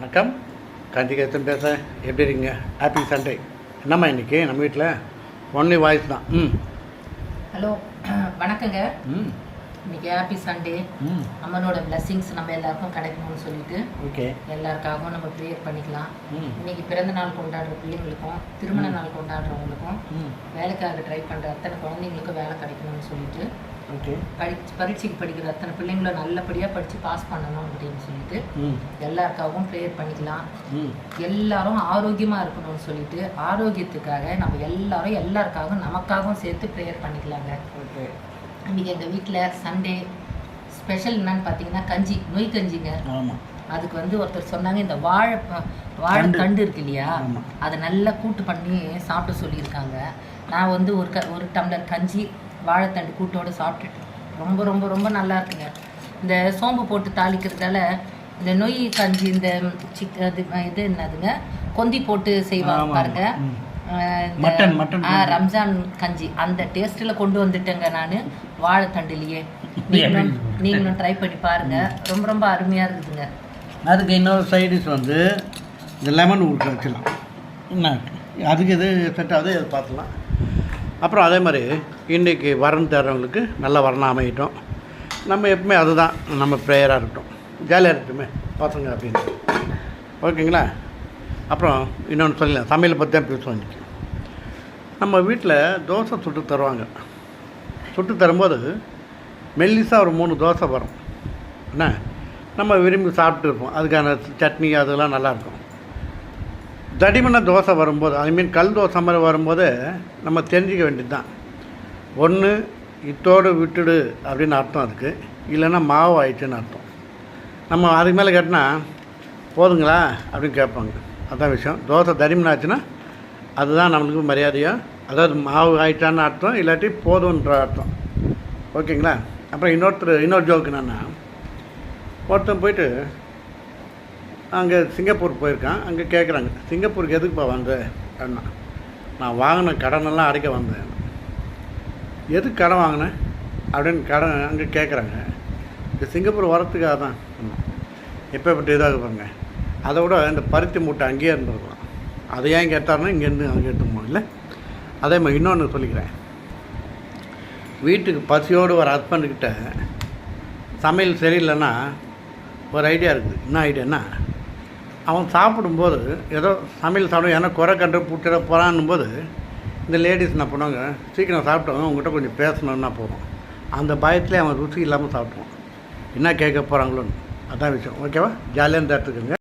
வணக்கம். கார்த்திகேசன் பேசுகிறேன் எப்படி இருக்கீங்க? ஹாப்பி சண்டே என்னம்மா இன்னைக்கு? நம்ம வீட்டில் ஒன்லி வாய்ஸ் தான். ம். ஹலோ வணக்கங்க. ம். இன்னைக்கு ஹாப்பி சண்டே அம்மனோட பிளெஸிங்ஸ் நம்ம எல்லாருக்கும் கிடைக்கணும்னு சொல்லிட்டு ஓகே. எல்லாருக்காகவும் நம்ம ப்ரேயர் பண்ணிக்கலாம். ம். இன்னைக்கு பிறந்த நாள் கொண்டாடுற பிள்ளைங்களுக்கும் திருமண நாள் கொண்டாடுறவங்களுக்கும் ம். வேலைக்காக ட்ரை பண்ணுற அத்தனை குழந்தைங்களுக்கும் வேலை கிடைக்கணும்னு சொல்லிட்டு ஓகே. படி பரீட்சைக்கு படிக்கிற அத்தனை பிள்ளைங்களும் நல்லபடியாக படித்து பாஸ் பண்ணணும் அப்படின்னு சொல்லிட்டு எல்லாருக்காகவும் ப்ரேயர் பண்ணிக்கலாம். ம். எல்லாரும் ஆரோக்கியமாக இருக்கணும்னு சொல்லிட்டு ஆரோக்கியத்துக்காக நம்ம எல்லாரும் எல்லாருக்காகவும் நமக்காகவும் சேர்த்து ப்ரேயர் பண்ணிக்கலாங்க. ஓகே. இன்னைக்கு எங்கள் வீட்டில் சண்டே ஸ்பெஷல் என்னன்னு பார்த்தீங்கன்னா கஞ்சி நொய் கஞ்சிங்க. ஆமாம் அதுக்கு வந்து ஒருத்தர் சொன்னாங்க இந்த வாழை வாழை தண்டு. தண்டு இருக்கு இல்லையா. அதை நல்லா கூட்டு பண்ணி சாப்பிட சொல்லியிருக்காங்க. நான் வந்து ஒரு க ஒரு டம்ளர் கஞ்சி வாழைத்தண்டு கூட்டோடு சாப்பிட்டுட்டு ரொம்ப ரொம்ப ரொம்ப நல்லா இருக்குங்க. இந்த சோம்பு போட்டு தாளிக்கிறதால இந்த நொய் கஞ்சி இந்த சிக் அது இது என்னதுங்க? கொந்தி போட்டு செய்வாங்க பாருங்க. Mutton, mutton. ரம்ஜான் கஞ்சி. அந்த டேஸ்ட்டில் கொண்டு வந்துட்டேங்க நான். வாழைத்தண்டுலையே. நீங்களும் நீங்களும் ட்ரை பண்ணி பாருங்க. ரொம்ப ரொம்ப அருமையாக இருக்குதுங்க. அதுக்கு இன்னொரு சைடிஷ் வந்து இந்த லெமன் வச்சிடலாம் என்ன? அதுக்கு எது செட் ஆகுது அது பார்த்துலாம் அப்புறம் அதே மாதிரி இன்றைக்கி வரன் தேடுறவங்களுக்கு நல்ல வரணும் அமையட்டும். நம்ம எப்பவுமே அதுதான். நம்ம ப்ரேயராக இருக்கட்டும். ஜாலியாக இருக்கட்டுமே. பசங்க அப்படின்னு. ஓகேங்களா? அப்புறம் இன்னொன்று சொல்லலாம் சமையலை பற்றி தான் பேசுவோம் நம்ம வீட்டில் தோசை சுட்டு தருவாங்க. சுட்டு தரும்போது மெல்லிசாக ஒரு மூணு தோசை வரும். என்ன? நம்ம விரும்பி சாப்பிட்டு இருப்போம். அதுக்கான சட்னி அதெல்லாம் நல்லாயிருக்கும். தடிமன தோசை வரும்போது ஐ மீன் கல் தோசை மாதிரி வரும்போது நம்ம தெரிஞ்சிக்க வேண்டியது தான் ஒன்று இத்தோடு விட்டுடு அப்படின்னு அர்த்தம் அதுக்கு. இல்லைன்னா மாவு ஆயிடுச்சுன்னு அர்த்தம். நம்ம அதுக்கு மேலே கேட்டினா போதுங்களா? அப்படின்னு கேட்பாங்க. அதான் விஷயம். தோசை தடிமனாச்சுன்னா அதுதான் நம்மளுக்கு மரியாதையாக அதாவது மாவு ஆயிட்டான்னு அர்த்தம் இல்லாட்டி போதுன்ற அர்த்தம். ஓகேங்களா? அப்புறம் இன்னொருத்தர் இன்னொரு ஜோக்கு என்னென்னா ஒருத்தன் போயிட்டு அங்கே சிங்கப்பூர் போயிருக்கான். அங்கே கேட்குறாங்க சிங்கப்பூருக்கு எதுக்குப்பா வந்த? அப்படின்னா நான் வாங்கின கடனெல்லாம் அடைக்க வந்தேன். எதுக்கு கடன் வாங்கினேன் அப்படின்னு கடன் அங்கே கேட்குறாங்க இந்த சிங்கப்பூர் வரத்துக்காக தான். எப்பேற்பட்ட இதாக பாருங்க. அதை விட இந்த பருத்தி மூட்டை அங்கேயே இருந்திருக்கலாம். அதை ஏன் கேட்டாருன்னா இங்கேருந்து அங்கே எடுத்துக்கணும் இல்லை? அதே மாதிரி இன்னொன்று சொல்லிக்கிறேன். வீட்டுக்கு பசியோடு ஒரு ஹஸ்பண்டுக்கிட்ட சமையல் சரியில்லைன்னா ஒரு ஐடியா இருக்குது. என்ன ஐடியான்னா அவன் சாப்பிடும்போது ஏதோ சமையல் சாப்பிடும் ஏன்னா குறை கண்டு பூட்டிட போகிறான்னும் போது இந்த லேடிஸ் என்ன பண்ணுவாங்க சீக்கிரம் சாப்பிட்டவங்க உங்கள்கிட்ட கொஞ்சம் பேசணுன்னா போதும். அந்த பயத்திலே அவன் ருசி இல்லாமல் சாப்பிடுவான். என்ன கேட்க போகிறாங்களோன்னு அதான் விஷயம். ஓகேவா ஜாலியாக இந்த இடத்துக்குங்க